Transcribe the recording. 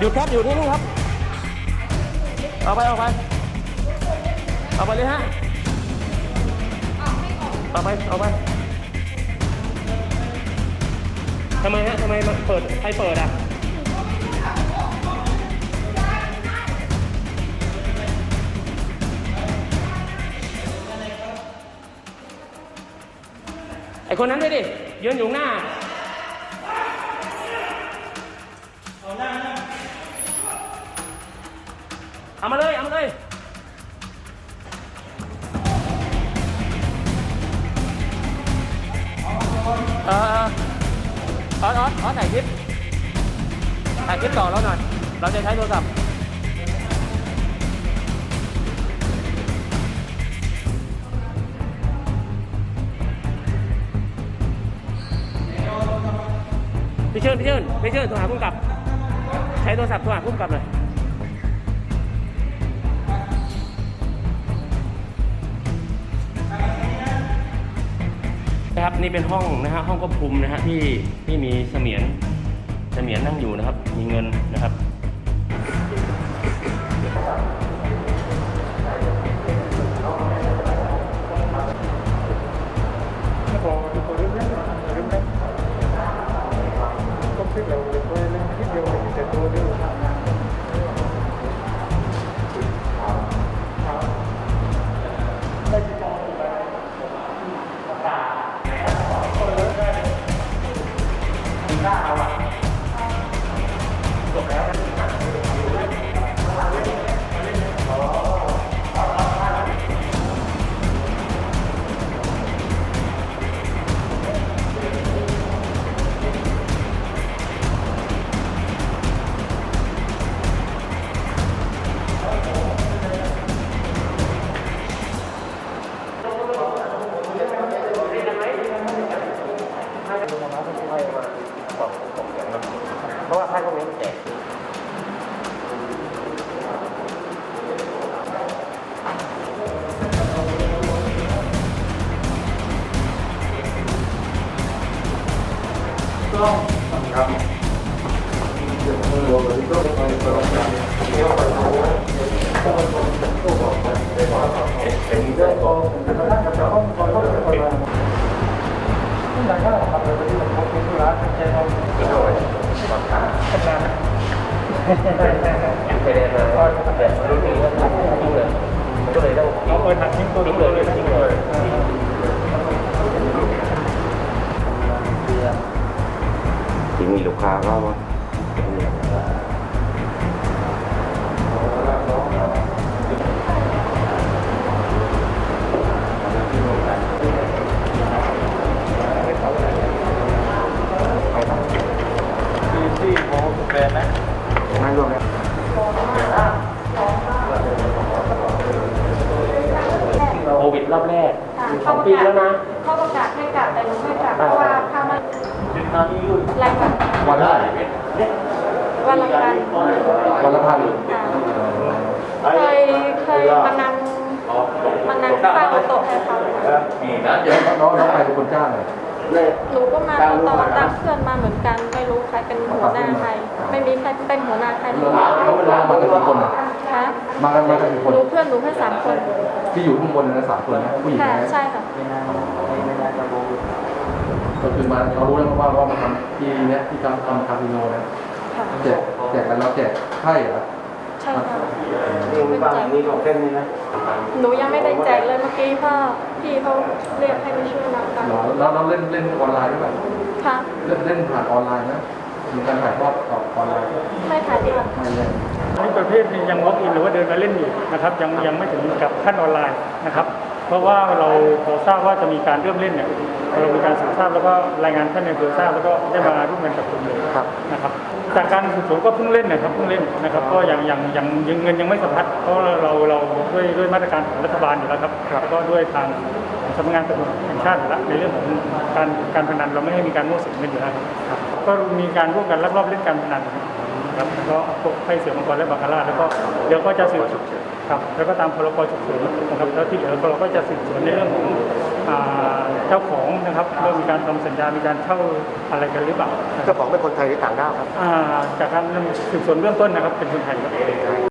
หยุดครับหยุดนี่นี่ครับ เอาไปเอาไป เอาไปเลยฮะ เอาไปเอาไปทำไมฮะทำไมมันเปิดใครเปิดอะไอคนนั้นด้วยดิยืนอยู่หน้า เอามาเลย เอามาเลย เออเออออสออสออสถ่ายคลิป ถ่ายคลิปต่อแล้วหน่อย เราจะใช้โทรศัพท์ พี่เชิญพี่เชิญพี่เชิญโทรหาผู้กำกับ ใช้โทรศัพท์โทรหาผู้กำกับหน่อย ครับนี่เป็นห้องนะฮะห้องควบคุมนะฮะที่ที่มีเสมียนเสมียนนั่งอยู่นะครับ มีเงินนะครับ เพ ร ไปเรียนมาแบบรู้ดีว่าทิ้งเลยก็เลยต้องเอาไปหักทิ้งตัวทิ้งเลเลยยทิ้งเลยที่มีลูกค้าเข้ามา โมแบนนะนั่งรวมกันโควิดรอบแรกสองปีแล้วนะเขาประกาศให้กลับแต่หนูไม่กลับเพราะว่าถ้ามันยึดน้ำยืดรายวันวันละวันละพันวันละพันค่ะเคยเคยมานั่งมานั่งเฝ้าโต๊ะให้เขานี่นะเดี๋ยวน้องน้องใครเป็นคนจ้างเลย หนูก็มาต่อตามเพื่อนมาเหมือนกัน ไม่รู้ใครเป็นหัวหน้าใคร ไม่มีใครเป็นหัวหน้าใครเลยเขาเวลามากันกี่คนอะค่ะมากันมากันกี่คนหนูเพื่อนหนูแค่สามคน ที่อยู่ข้างบนนะสามคนนะผู้หญิงค่ะนะใช่ค่ะก็คือมาเขารู้แล้วว่าว่ามาทำที่เนี้ยที่ทำทำคาสิโนนะค่ะแจกแจกกันแล้วแจกไพ่เหรอใช่ค่ะนี่บ้างนี่ของเส้นนี่นะหนูยังไม่ได้แจกเลยเมื่อกี้พ่อพี่เขาเรียกให้ไปช่วยนับกันเรอแล้วเราเล่นเล่นออนไลน์ด้วยไหมค่ะเล่นเล่นผ่านออนไลน์นะมีการถ่ายทอดออออนไลน์ไม่ถ่ายดีกว่าไม่เล่นอันนี้ประเภทนี้ยังวอล์กอินหรือว่าเดินมาเล่นอยู่นะครับยังยังไม่ถึงกับขั้นออนไลน์นะครับ เพราะว่าเราเราทราบว่าจะมีการเริ่มเล่นเนี่ยเรามีการสืบทราบแล้วก็รายงานท่านในอำเภอทราบแล้วก็ได้มาร่วมกันกับกลุ่มเลยครับนะครับจากการสืบสวนก็เพิ่งเล่นนะครับเพิ่งเล่นนะครับก็ยังยังยังยังเงินยังไม่สะพัดเพราะเราเราด้วยด้วยมาตรการของรัฐบาลอยู่แล้วครับแล้วก็ด้วยทางสำนักงานตำรวจแห่งชาติอยู่แล้วในเรื่องของการการพนันเราไม่ให้มีการมั่วสุมกันอยู่แล้วครับก็มีการร่วมกันลักลอบเล่นการพนันนะ ครับแล้วก็พวกไพ่เสือมังกรและบาคาร่าแล้วก็เดี๋ยวก็จะสืบครับแล้วก็ตามพรกฉุกเฉินนะครับแล้วที่เหลือเราก็จะสืบสวนในเรื่องของอ่าเจ้าของนะครับว่ามีการทำสัญญา มีการเช่าอะไรกันหรือเปล่านะครับเจ้าของเป็นคนไทยหรือต่างด้าวครับอ่าจากการสืบสวนเบื้องต้นนะครับเป็นคนไทยครับ